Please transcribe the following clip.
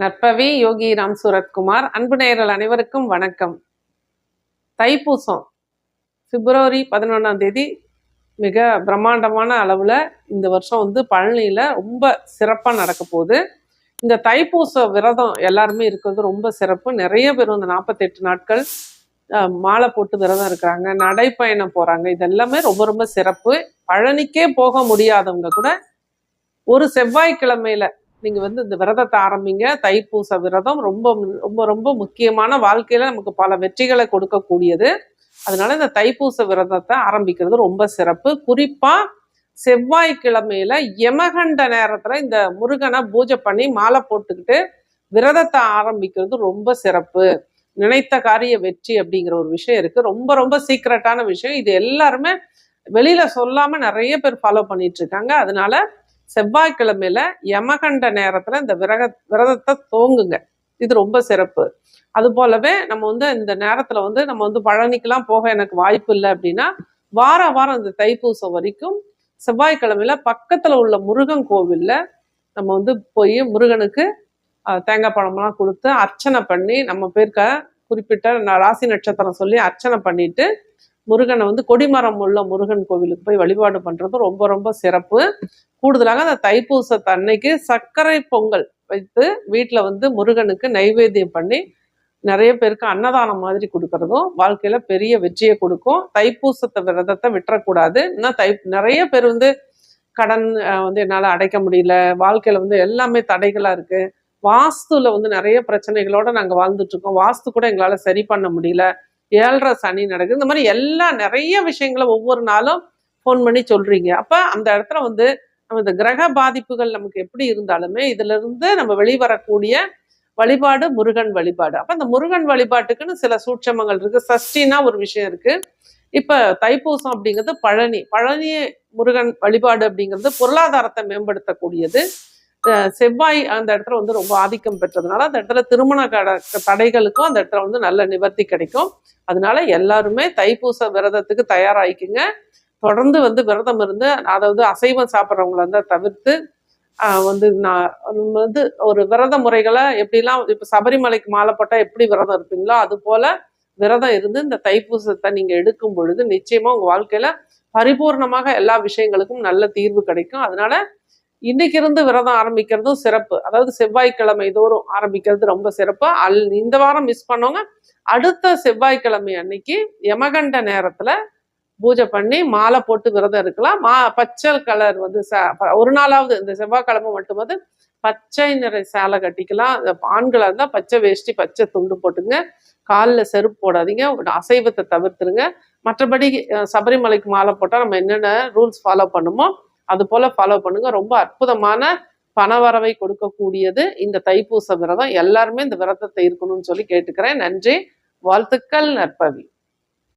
நற்பவி யோகி ராம் சூரத்குமார். அன்பு நேயர்கள் அனைவருக்கும் வணக்கம். தைப்பூசம் பிப்ரவரி பதினொன்றாம் தேதி மிக பிரம்மாண்டமான அளவில் இந்த வருஷம் வந்து பழனியில் ரொம்ப சிறப்பாக நடக்க போகுது. இந்த தைப்பூச விரதம் எல்லாருமே இருக்கிறது ரொம்ப சிறப்பு. நிறைய பேர் வந்து நாற்பத்தெட்டு நாட்கள் மாலை போட்டு விரதம் இருக்கிறாங்க நடைப்பயணம் போகிறாங்க இதெல்லாமே ரொம்ப ரொம்ப சிறப்பு. பழனிக்கே போக முடியாதவங்க கூட ஒரு செவ்வாய்க்கிழமையில நீங்க வந்து இந்த விரதத்தை ஆரம்பிங்க. தைப்பூச விரதம் ரொம்ப ரொம்ப ரொம்ப முக்கியமான வாழ்க்கையில நமக்கு பல வெற்றிகளை கொடுக்கக்கூடியது. அதனால இந்த தைப்பூச விரதத்தை ஆரம்பிக்கிறது ரொம்ப சிறப்பு. குறிப்பா செவ்வாய்க்கிழமையில யமகண்ட நேரத்துல இந்த முருகனை பூஜை பண்ணி மாலை போட்டுக்கிட்டு விரதத்தை ஆரம்பிக்கிறது ரொம்ப சிறப்பு. நினைத்த காரிய வெற்றி அப்படிங்கிற ஒரு விஷயம் இருக்கு. ரொம்ப ரொம்ப சீக்ரெட்டான விஷயம். இது எல்லாருமே வெளியில சொல்லாம நிறைய பேர் ஃபாலோ பண்ணிட்டு இருக்காங்க. அதனால செவ்வாய்க்கிழமையில யமகண்ட நேரத்துல இந்த விரக விரதத்தை தோங்குங்க. இது ரொம்ப சிறப்பு. அது போலவே நம்ம வந்து இந்த நேரத்துல வந்து நம்ம வந்து பழனிக்கெல்லாம் போக எனக்கு வாய்ப்பு இல்லை அப்படின்னா வார வாரம் இந்த தைப்பூசம் வரைக்கும் செவ்வாய்க்கிழமையில பக்கத்துல உள்ள முருகன் கோவில்ல நம்ம வந்து போய் முருகனுக்கு தேங்காய் பழமெல்லாம் கொடுத்து அர்ச்சனை பண்ணி நம்ம பேருக்க குறிப்பிட்ட ராசி நட்சத்திரம் சொல்லி அர்ச்சனை பண்ணிட்டு முருகனை வந்து கொடிமரம் உள்ள முருகன் கோவிலுக்கு போய் வழிபாடு பண்றது ரொம்ப ரொம்ப சிறப்பு. கூடுதலாக அந்த தைப்பூச அன்னைக்கு சர்க்கரை பொங்கல் வைத்து வீட்டில் வந்து முருகனுக்கு நைவேத்தியம் பண்ணி நிறைய பேருக்கு அன்னதானம் மாதிரி கொடுக்கறதும் வாழ்க்கையில பெரிய வெற்றியை கொடுக்கும். தைப்பூசத்தை விரதத்தை விட்டுறக்கூடாது. இன்னும் தை நிறைய பேர் வந்து கடன் வந்து என்னால் அடைக்க முடியல. வாழ்க்கையில வந்து எல்லாமே தடைகளா இருக்கு. வாஸ்துல வந்து நிறைய பிரச்சனைகளோட நாங்கள் வாழ்ந்துட்டு இருக்கோம் வாஸ்து கூட எங்களால் சரி பண்ண முடியல. ஏழரை சனி நடக்குது. இந்த மாதிரி எல்லா நிறைய விஷயங்களை ஒவ்வொரு நாளும் ஃபோன் பண்ணி சொல்றீங்க. அப்ப அந்த இடத்துல வந்து அந்த கிரக பாதிப்புகள் நமக்கு எப்படி இருந்தாலுமே இதுல இருந்து நம்ம வெளிவரக்கூடிய வழிபாடு முருகன் வழிபாடு. அப்ப அந்த முருகன் வழிபாட்டுக்குன்னு சில சூட்சமங்கள் இருக்கு. சஷ்டினா ஒரு விஷயம் இருக்கு. இப்ப தைப்பூசம் அப்படிங்கிறது பழனி. பழனி முருகன் வழிபாடு அப்படிங்கிறது பொருளாதாரத்தை மேம்படுத்தக்கூடியது. செவ்வாய் அந்த இடத்துல வந்து ரொம்ப ஆதிக்கம் பெற்றதுனால அந்த இடத்துல திருமண கட தடைகளுக்கும் அந்த இடத்துல வந்து நல்ல நிவர்த்தி கிடைக்கும். அதனால எல்லாருமே தைப்பூச விரதத்துக்கு தயாராகிக்குங்க தொடர்ந்து வந்து விரதம் இருந்து அதாவது அசைவம் சாப்பிட்றவங்கள வந்து தவிர்த்து வந்து நான் வந்து ஒரு விரத முறைகளை எப்படிலாம் இப்போ சபரிமலைக்கு மாலை போட்டால் எப்படி விரதம் இருப்பீங்களோ அது போல விரதம் இருந்து இந்த தைப்பூசத்தை நீங்கள் எடுக்கும் பொழுது நிச்சயமாக உங்கள் வாழ்க்கையில் பரிபூர்ணமாக எல்லா விஷயங்களுக்கும் நல்ல தீர்வு கிடைக்கும். அதனால இன்னைக்கு இருந்து விரதம் ஆரம்பிக்கிறதும் சிறப்பு. அதாவது செவ்வாய்க்கிழமை தோறும் ஆரம்பிக்கிறது ரொம்ப சிறப்பு. அல் இந்த வாரம் மிஸ் பண்ணவங்க அடுத்த செவ்வாய்க்கிழமை அன்னைக்கு யமகண்ட நேரத்தில் பூஜை பண்ணி மாலை போட்டு விரதம் இருக்கலாம். மா பச்சை கலர் வந்து ப- ஒரு நாளாவது இந்த செவ்வாய்க்கிழமை வந்து பச்சை நிறை சேலை கட்டிக்கலாம். இந்த ஆண்களாக இருந்தால் பச்சை வேஷ்டி பச்சை துண்டு போட்டுங்க. காலில் செருப்பு போடாதீங்க. அசைவத்தை தவிர்த்துருங்க. மற்றபடி சபரிமலைக்கு மாலை போட்டால் நம்ம என்னென்ன ரூல்ஸ் ஃபாலோ பண்ணுமோ அது போல் ஃபாலோ பண்ணுங்க. ரொம்ப அற்புதமான பணவரவை கொடுக்கக்கூடியது. இந்த தைப்பூச விரதம் எல்லாருமே இந்த விரதத்தை இருக்கணும்னு சொல்லி கேட்டுக்கிறேன். நன்றி. வாழ்த்துக்கள் நற்பவி.